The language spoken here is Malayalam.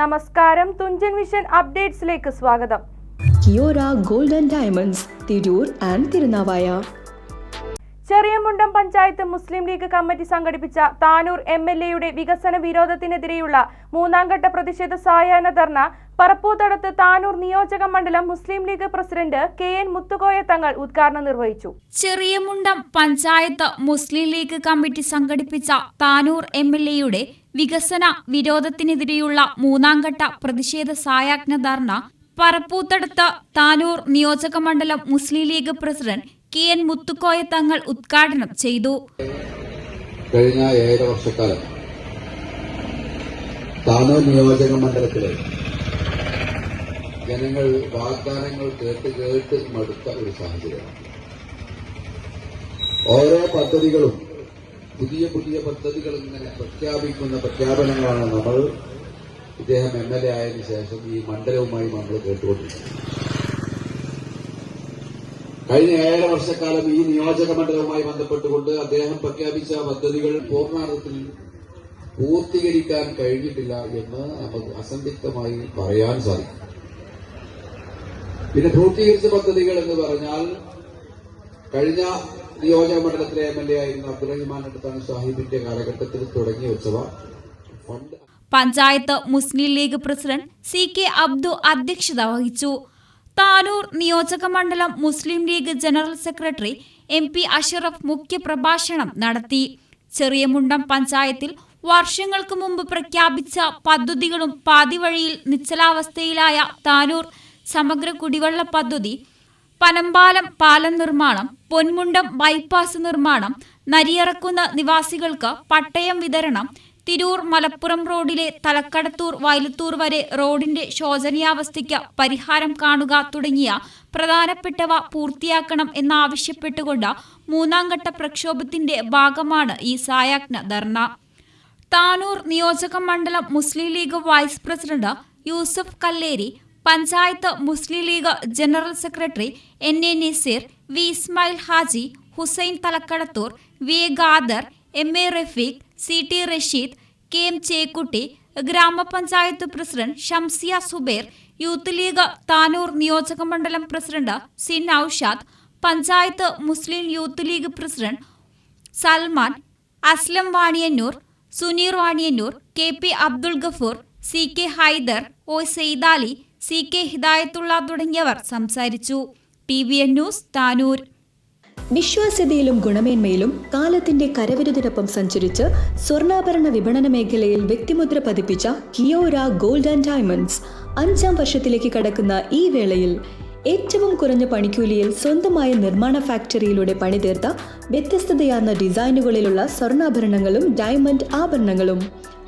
നമസ്കാരം തുഞ്ചൻ വിഷൻ അപ്ഡേറ്റ്സിലേക്ക് സ്വാഗതം. Kiyora golden diamonds Tirur and Thirunavaya. Cheriyamundam panchayat Muslim League committee സംഘടിപ്പിച്ച താനൂർ എം എൽ എയുടെ വികസന വിരോധത്തിനെതിരെയുള്ള മൂന്നാംഘട്ട പ്രതിഷേധ സായാഹ്ന ധർണ പറപ്പൂത്തടത്ത് താനൂർ നിയോജക മണ്ഡലം Muslim League president K N Muthukoya Thangal ഉദ്ഘാടനം നിർവഹിച്ചു. ചെറിയമുണ്ടം പഞ്ചായത്ത് മുസ്ലിം ലീഗ് കമ്മിറ്റി സംഘടിപ്പിച്ച താനൂർ എം എൽ എയുടെ വികസന വിരോധത്തിനെതിരെയുള്ള മൂന്നാംഘട്ട പ്രതിഷേധ സായാജ്ഞ ധർണ പറപ്പൂത്തടത്ത് താനൂർ നിയോജക മണ്ഡലം Muslim League president K N Muthukoya Thangal ഉദ്ഘാടനം ചെയ്തു. കഴിഞ്ഞ ഏഴര വർഷക്കാലം താനൂർ നിയോജക മണ്ഡലത്തിലെ ജനങ്ങൾ വാഗ്ദാനങ്ങൾ കേട്ട് കേട്ട് മടുത്ത ഒരു സാഹചര്യമാണ്. ഓരോ പദ്ധതികളും പുതിയ പുതിയ പദ്ധതികൾ ഇങ്ങനെ പ്രഖ്യാപിക്കുന്ന പ്രഖ്യാപനങ്ങളാണ് നമ്മൾ ഇദ്ദേഹം എം എൽ എ ആയതിനു ശേഷം ഈ മണ്ഡലവുമായി നമ്മൾ കേട്ടുകൊണ്ടിരിക്കുന്നത്. കഴിഞ്ഞ ഏഴര വർഷക്കാലം ഈ നിയോജക മണ്ഡലവുമായി ബന്ധപ്പെട്ടുകൊണ്ട് അദ്ദേഹം പ്രഖ്യാപിച്ച പദ്ധതികൾ പൂർണാർത്ഥത്തിൽ പൂർത്തീകരിക്കാൻ കഴിഞ്ഞിട്ടില്ല എന്ന് നമുക്ക് അസന്ധിഗ്ധമായി പറയാൻ സാധിക്കും. പിന്നെ പൂർത്തീകരിച്ച പദ്ധതികൾ എന്ന് പറഞ്ഞാൽ കഴിഞ്ഞ നിയോജക മണ്ഡലത്തിലെ എം എൽ എ ആയിരുന്ന അബ്ദുറഹിമാൻ അടുത്താണ് സാഹിബിന്റെ കാലഘട്ടത്തിൽ തുടങ്ങി വെച്ചവ panchayat Muslim League president C K Abdu അധ്യക്ഷത വഹിച്ചു. താനൂർ നിയോജക മണ്ഡലം Muslim League general secretary M P Ashraf മുഖ്യപ്രഭാഷണം നടത്തി. ചെറിയമുണ്ടം പഞ്ചായത്തിൽ വർഷങ്ങൾക്ക് മുമ്പ് പ്രഖ്യാപിച്ച പദ്ധതികളും പാതിവഴിയിൽ നിശ്ചലാവസ്ഥയിലായ താനൂർ സമഗ്ര കുടിവെള്ള പദ്ധതി പനമ്പാലം പാലം നിർമ്മാണം പൊന്മുണ്ടം ബൈപ്പാസ് നിർമ്മാണം നരിയറക്കുന്ന നിവാസികൾക്ക് പട്ടയം വിതരണം തിരൂർ മലപ്പുറം റോഡിലെ തലക്കടത്തൂർ വയലത്തൂർ വരെ റോഡിന്റെ ശോചനീയാവസ്ഥയ്ക്ക് പരിഹാരം കാണുക തുടങ്ങിയ പ്രധാനപ്പെട്ടവ പൂർത്തിയാക്കണം എന്നാവശ്യപ്പെട്ടുകൊണ്ട് മൂന്നാംഘട്ട പ്രക്ഷോഭത്തിന്റെ ഭാഗമാണ് ഈ സായാജ്ഞ ധർണ. താനൂർ നിയോജക മണ്ഡലം Muslim League vice president Yusuf Kalleri panchayat Muslim League general secretary N A Naseer V Ismail Haji Hussain Thalakkadathur V A Khader M A Rafeeq C T Rasheed K M Chekkutty gramapanchayat president Shamsiya Zubair Youth League Tanur നിയോജക മണ്ഡലം president C Naushad panchayat Muslim Youth League president Salman Aslam Vaniyannur Suneer Vaniyannur K P Abdul Gafoor C K Haidar O Seythali C K Hidayathulla തുടങ്ങിയവർ സംസാരിച്ചു. T V N news Tanur. വിശ്വാസ്യതയിലും ഗുണമേന്മയിലും കാലത്തിന്റെ കരവിരുതിനൊപ്പം സഞ്ചരിച്ച് സ്വർണാഭരണ വിപണന മേഖലയിൽ വ്യക്തിമുദ്ര പതിപ്പിച്ച കിയോര ഗോൾഡ് ആൻഡ് ഡയമണ്ട്സ് അഞ്ചാം വർഷത്തിലേക്ക് കടക്കുന്ന ഈ വേളയിൽ ഏറ്റവും കുറഞ്ഞ പണിക്കൂലിയിൽ സ്വന്തമായ നിർമ്മാണ ഫാക്ടറിയിലൂടെ പണിതീർത്ത വ്യത്യസ്തതയാർന്ന ഡിസൈനുകളിലുള്ള സ്വർണാഭരണങ്ങളും ഡയമണ്ട് ആഭരണങ്ങളും.